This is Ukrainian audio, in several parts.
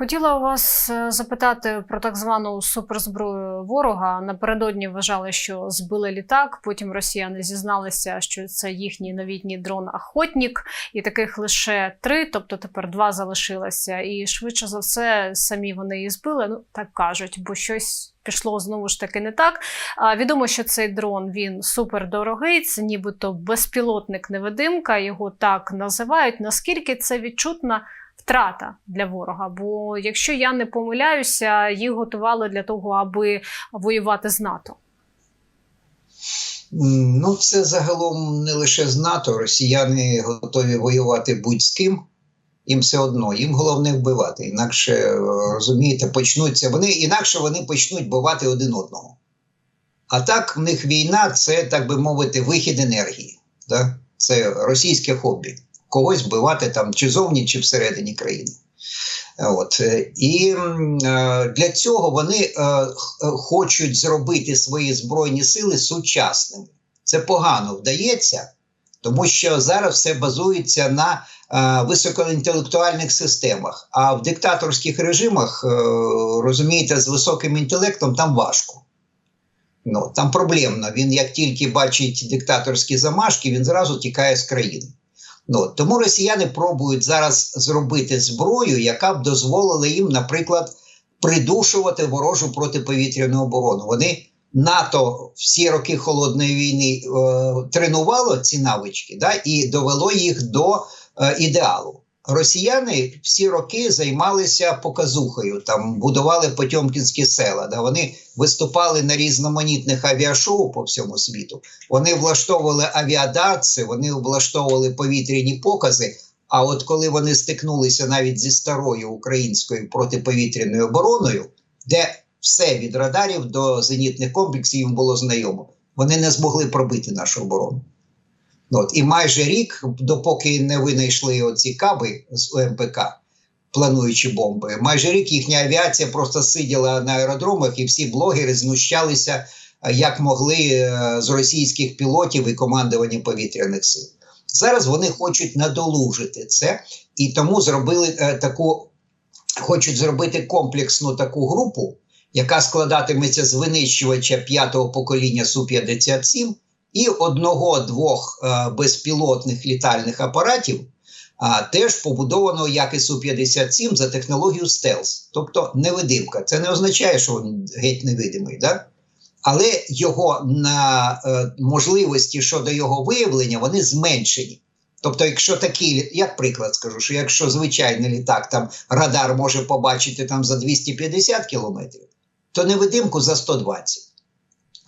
Хотіла вас е, запитати про так звану суперзброю ворога. Напередодні вважали, що збили літак. Потім росіяни зізналися, що це їхній новітній дрон Охотнік, і таких лише три, тобто тепер два залишилося. І швидше за все, самі вони її збили. Ну так кажуть, бо щось. Пішло знову ж таки не так. А, відомо, що цей дрон він супердорогий, це нібито безпілотник невидимка, його так називають. Наскільки це відчутна втрата для ворога? Бо якщо я не помиляюся, їх готували для того, аби воювати з НАТО. Ну, це загалом не лише з НАТО. Росіяни готові воювати будь з ким. Їм все одно, їм головне вбивати. Інакше е, розумієте, почнуться вони, інакше вони почнуть вбивати один одного. А так в них війна це, так би мовити, вихід енергії. Да? Це російське хобі. Когось вбивати там чи зовні, чи всередині країни. От. е, І е, для цього вони е, хочуть зробити свої збройні сили сучасними. Це погано вдається, тому що зараз все базується на високоінтелектуальних системах. А в диктаторських режимах, розумієте, з високим інтелектом там важко. Ну, там проблемно. Він як тільки бачить диктаторські замашки, він зразу тікає з країни. Ну, тому росіяни пробують зараз зробити зброю, яка б дозволила їм, наприклад, придушувати ворожу протиповітряну оборону. Вони НАТО всі роки холодної війни е, тренувало ці навички да, і довело їх до е, ідеалу. Росіяни всі роки займалися показухою, там будували потьомкінські села. Да, вони виступали на різноманітних авіашоу по всьому світу. Вони влаштовували авіадаци, вони влаштовували повітряні покази. А от коли вони стикнулися навіть зі старою українською протиповітряною обороною, де все від радарів до зенітних комплексів їм було знайомо, вони не змогли пробити нашу оборону. От, і майже рік, допоки не винайшли оці каби з ОМПК, плануючи бомби, майже рік їхня авіація просто сиділа на аеродромах, і всі блогери знущалися, е, як могли е, з російських пілотів і командування повітряних сил. Зараз вони хочуть надолужити це, і тому зробили е, таку, хочуть зробити комплексну таку групу, яка складатиметься з винищувача п'ятого покоління Су-57 і одного-двох е, безпілотних літальних апаратів, а, теж побудованого як і Су-57 за технологією стелс, тобто невидимка. Це не означає, що він геть невидимий, да? але його на е, можливості щодо його виявлення вони зменшені. Тобто, якщо такі, як приклад скажу, що якщо звичайний літак там радар може побачити там за 250 кілометрів, то невидимку за 120.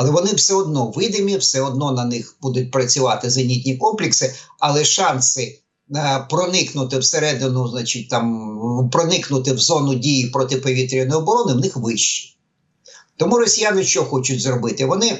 Але вони все одно видимі, все одно на них будуть працювати зенітні комплекси, але шанси е, проникнути всередину, значить, там проникнути в зону дії протиповітряної оборони в них вищі. Тому росіяни що хочуть зробити? Вони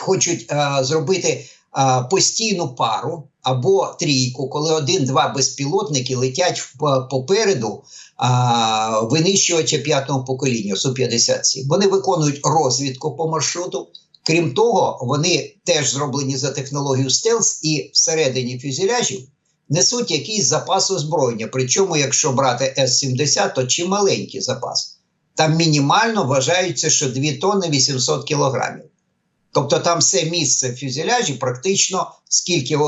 хочуть е, зробити е, постійну пару або трійку, коли один-два безпілотники летять попереду а, винищувача п'ятого покоління Су-57. Вони виконують розвідку по маршруту. Крім того, вони теж зроблені за технологією стелс і всередині фюзеляжів несуть якийсь запас озброєння. Причому, якщо брати С-70, то чималенький запас. Там мінімально вважається, що 2 тонни 800 кілограмів. Тобто там все місце в фюзеляжі, практично скільки е,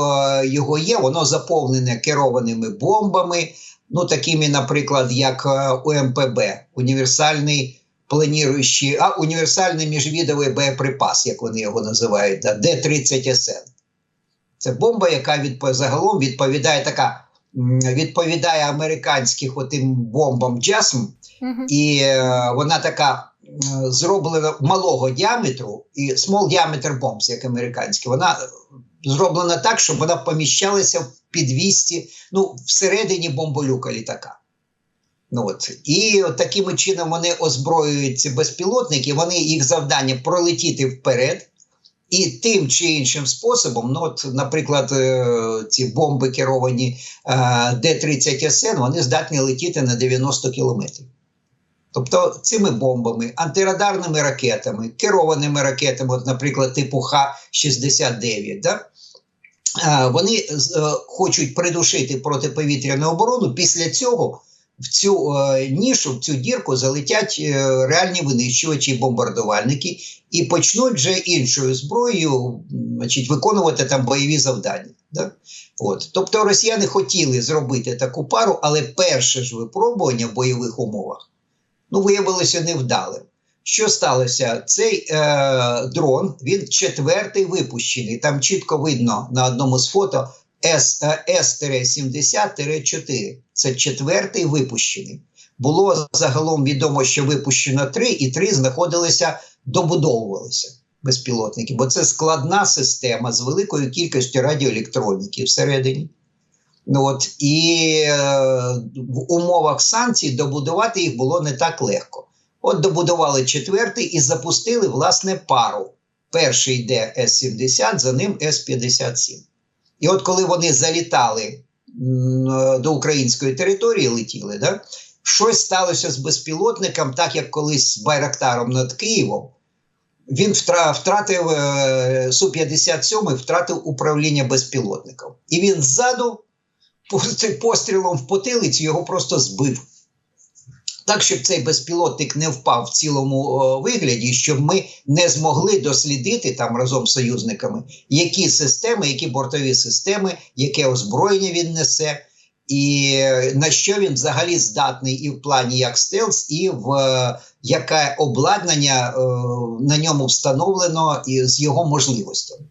його є, воно заповнене керованими бомбами, ну такими, наприклад, як е, УМПБ, універсальний планіруючий, а універсальний міжвідовий боєприпас, як вони його називають, да, Д-30СН. Це бомба, яка від, загалом відповідає така, відповідає американських отим бомбам JASM, Угу. і е, вона така зроблена малого діаметру, і small diameter bombs, як американські, вона е, зроблена так, щоб вона поміщалася в підвісті, ну, всередині бомболюка літака. Ну, от. І от таким чином вони озброюють ці безпілотники, вони їх завдання пролетіти вперед. І тим чи іншим способом, ну от, наприклад, е, ці бомби керовані е, Д-30СН, вони здатні летіти на 90 кілометрів. Тобто цими бомбами, антирадарними ракетами, керованими ракетами, от, наприклад, типу Х-69, да? вони е, хочуть придушити протиповітряну оборону. Після цього в цю е, нішу, в цю дірку залетять е, реальні винищувачі, бомбардувальники і почнуть вже іншою зброєю значить, виконувати там бойові завдання. Да? От. Тобто росіяни хотіли зробити таку пару, але перше ж випробування в бойових умовах ну, виявилося невдалим. Що сталося? Цей е, дрон він четвертий випущений. Там чітко видно на одному з фото С, е, С-70-4. Це четвертий випущений. Було загалом відомо, що випущено три, і три знаходилися, добудовувалися безпілотники, бо це складна система з великою кількістю радіоелектроніки всередині. Ну, от, і е, в умовах санкцій добудувати їх було не так легко. От добудували четвертий і запустили власне пару. Перший йде С-70, за ним С-57. І от коли вони залітали е, до української території, летіли, да, щось сталося з безпілотником, так як колись з Байрактаром над Києвом. Він втра- втратив е, Су-57 втратив управління безпілотником. І він ззаду пострілом в потилицю, його просто збив. Так, щоб цей безпілотник не впав в цілому о, вигляді, щоб ми не змогли дослідити там разом з союзниками, які системи, які бортові системи, яке озброєння він несе, і е, на що він взагалі здатний і в плані як стелс, і в е, яке обладнання е, на ньому встановлено і з його можливостями.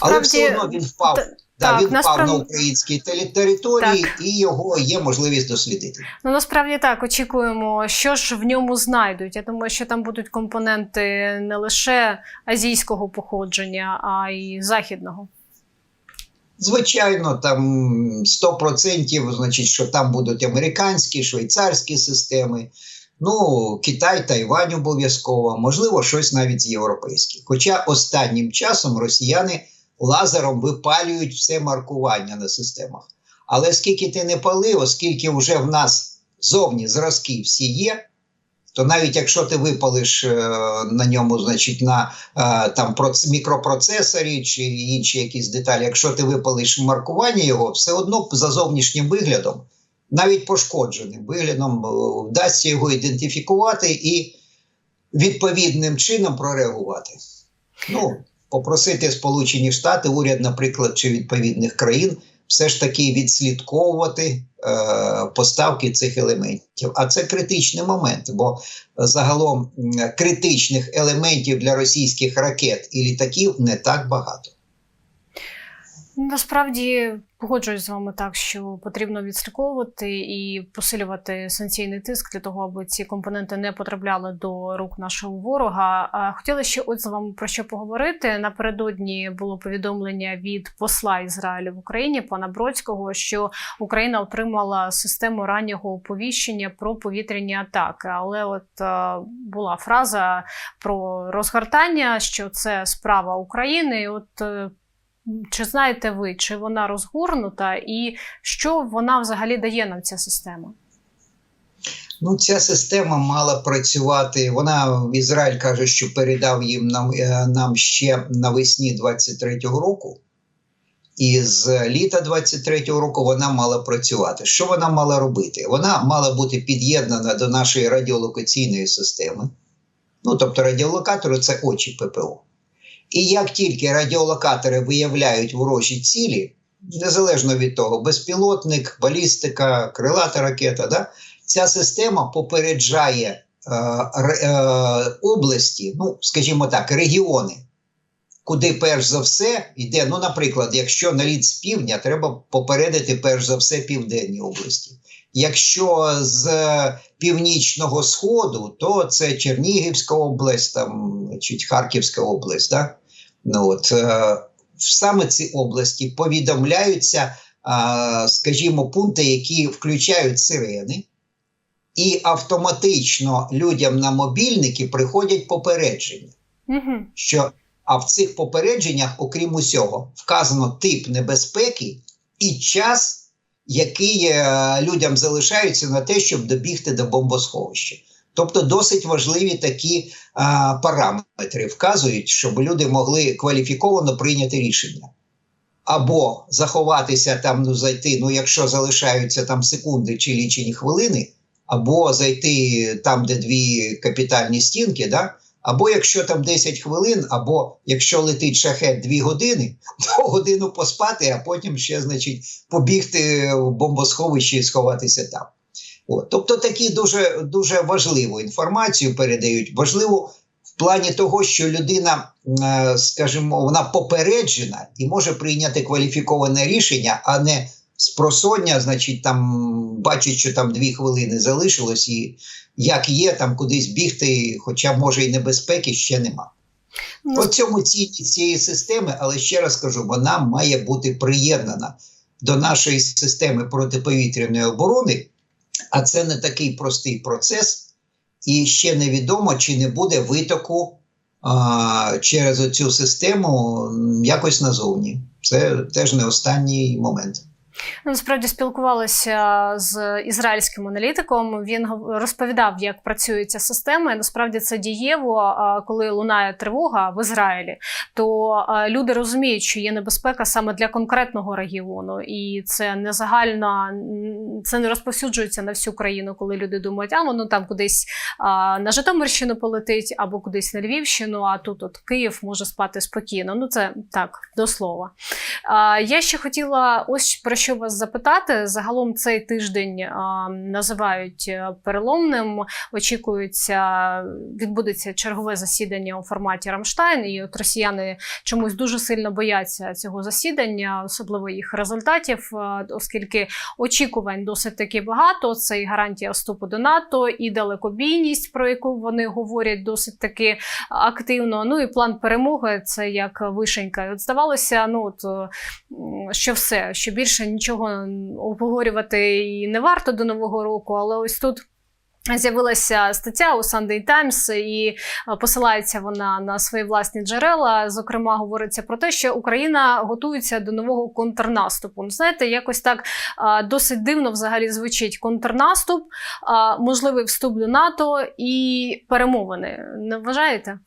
Але все одно він впав. Та- Да, так, він впав на українській території, Так. і його є можливість дослідити. Ну насправді так очікуємо, що ж в ньому знайдуть. Я думаю, що там будуть компоненти не лише азійського походження, а й західного. Звичайно, там 100%, значить, що там будуть американські, швейцарські системи. Ну, Китай, Тайвань обов'язково, можливо, щось навіть з європейських. Хоча останнім часом росіяни лазером випалюють все маркування на системах. Але скільки ти не пали, оскільки вже в нас зовні зразки всі є, то навіть якщо ти випалиш е, на ньому, значить, на е, там проц- мікропроцесорі чи інші якісь деталі, якщо ти випалиш маркування його, все одно за зовнішнім виглядом, навіть пошкодженим виглядом, е, вдасться його ідентифікувати і відповідним чином прореагувати. Ну, попросити Сполучені Штати, уряд, наприклад, чи відповідних країн, все ж таки відслідковувати е, поставки цих елементів. А це критичний момент, бо загалом критичних елементів для російських ракет і літаків не так багато. Насправді погоджуюсь з вами так, що потрібно відслідковувати і посилювати санкційний тиск для того, аби ці компоненти не потрапляли до рук нашого ворога. Хотіла ще от з вами про що поговорити. Напередодні було повідомлення від посла Ізраїлю в Україні пана Бродського, що Україна отримала систему раннього оповіщення про повітряні атаки. Але от е, була фраза про розгортання, що це справа України. І от е, чи знаєте ви, чи вона розгорнута, і що вона взагалі дає нам ця система? Ну, ця система мала працювати. Вона Ізраїль каже, що передав їм нам, е, нам ще навесні 23-го року. І з літа 23-го року вона мала працювати. Що вона мала робити? Вона мала бути під'єднана до нашої радіолокаційної системи. Ну, тобто, радіолокатори це очі ППО. І як тільки радіолокатори виявляють ворожі цілі, незалежно від того, безпілотник, балістика, крилата ракета, да, ця система попереджає е, е, області, ну, скажімо так, регіони, куди перш за все йде. Ну, наприклад, якщо наліт з півдня, треба попередити перш за все південні області. Якщо з північного сходу, то це Чернігівська область, там значить, Харківська область. Да? Ну, от, е, саме ці області повідомляються, скажімо, пункти, які включають сирени, і автоматично людям на мобільники приходять попередження Угу. що а в цих попередженнях, окрім усього, вказано тип небезпеки і час, який е, людям залишається на те, щоб добігти до бомбосховища. Тобто досить важливі такі а, параметри вказують, щоб люди могли кваліфіковано прийняти рішення. або заховатися там, ну зайти, ну якщо залишаються там секунди чи лічені хвилини, або зайти там, де дві капітальні стінки, да? або якщо там 10 хвилин, або якщо летить шахет 2 години, то годину поспати, а потім ще, значить, побігти в бомбосховище і сховатися там. От. Тобто такі дуже, дуже важливу інформацію передають. Важливу в плані того, що людина, е, скажімо, вона попереджена і може прийняти кваліфіковане рішення, а не спросоння, значить, там бачить, що там дві хвилини залишилось, і як є, там кудись бігти, хоча може і небезпеки ще нема. Ну, От цьому цінність цієї системи, але ще раз кажу, вона має бути приєднана до нашої системи протиповітряної оборони, а це не такий простий процес, і ще невідомо, чи не буде витоку а, через цю систему якось назовні. Це теж не останній момент. Ну, Насправді спілкувалася з ізраїльським аналітиком. Він розповідав, як працює ця система. І насправді це дієво, коли лунає тривога в Ізраїлі, то люди розуміють, що є небезпека саме для конкретного регіону, і це не загальна, це не розповсюджується на всю країну, коли люди думають, а воно там кудись на Житомирщину полетить або кудись на Львівщину, а тут от Київ може спати спокійно. Ну це так до слова. Я ще хотіла ось про що вас запитати. Загалом цей тиждень а, називають е, переломним. Очікується, відбудеться чергове засідання у форматі Рамштайн. І от росіяни чомусь дуже сильно бояться цього засідання, особливо їх результатів, е, оскільки очікувань досить таки багато. Це і гарантія вступу до НАТО, і далекобійність, про яку вони говорять досить таки активно. Ну і план перемоги це як вишенька. От здавалося, ну от е, що все, що більше нічого обговорювати і не варто до нового року, але ось тут. З'явилася стаття у Sunday Times, і е, посилається вона на свої власні джерела. Зокрема, говориться про те, що Україна готується до нового контрнаступу. Ну, знаєте, якось так досить дивно взагалі звучить контрнаступ, можливий вступ до НАТО і перемовини. Не вважаєте?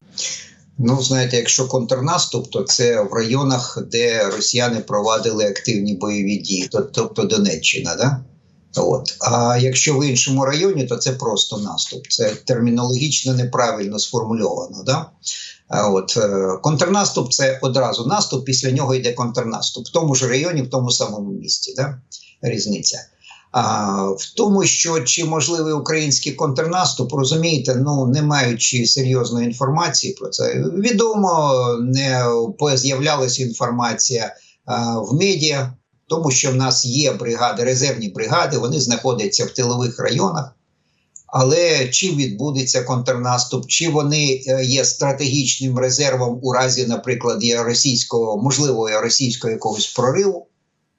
Ну, знаєте, якщо контрнаступ, то це в районах, де росіяни провадили активні бойові дії, тобто Донеччина, да? От. А якщо в іншому районі, то це просто наступ. Це термінологічно неправильно сформульовано. Да? От, е, контрнаступ це одразу наступ, після нього йде контрнаступ. В тому ж районі, в тому самому місті. Да? Різниця. А в тому, що чи можливий український контрнаступ, розумієте, ну не маючи серйозної інформації про це, відомо не з'являлася інформація в медіа, тому що в нас є бригади, резервні бригади, вони знаходяться в тилових районах. Але чи відбудеться контрнаступ, чи вони е, є стратегічним резервом у разі, наприклад, є російського, можливого російського якогось прориву?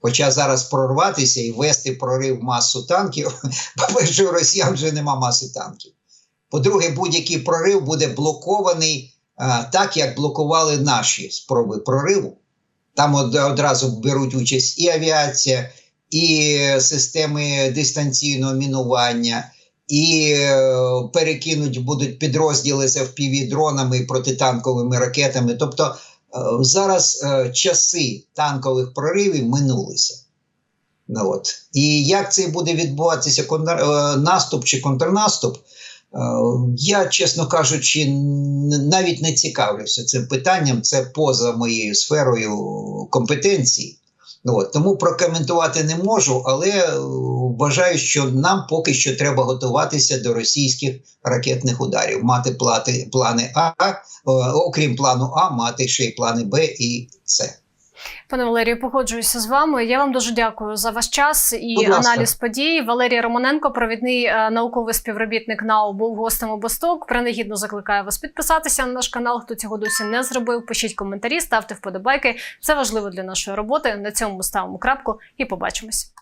Хоча зараз прорватися і вести прорив масу танків, по-перше, у росіян вже нема маси танків. По-друге, будь-який прорив буде блокований а, так, як блокували наші спроби прориву. Там од- одразу беруть участь і авіація, і системи дистанційного мінування, і е, перекинуть будуть підрозділи з FPV-дронами і протитанковими ракетами. Тобто е, зараз е, часи танкових проривів минулися. Ну, от. І як це буде відбуватися е, наступ чи контрнаступ? Е, Я, чесно кажучи, навіть не цікавлюся цим питанням. Це поза моєю сферою компетенції. Ну, от. Тому прокоментувати не можу, але е, вважаю, що нам поки що треба готуватися до російських ракетних ударів, мати плати, плани А, е, окрім плану А, мати ще й плани Б і С. Пане Валерію, погоджуюся з вами. Я вам дуже дякую за ваш час і Будь аналіз подій. Валерій Романенко, провідний е, науковий співробітник НАУ, був гостем обосток. Принагідно закликаю вас підписатися на наш канал. Хто цього досі не зробив, пишіть коментарі, ставте вподобайки. Це важливо для нашої роботи. На цьому ми ставимо крапку і побачимось.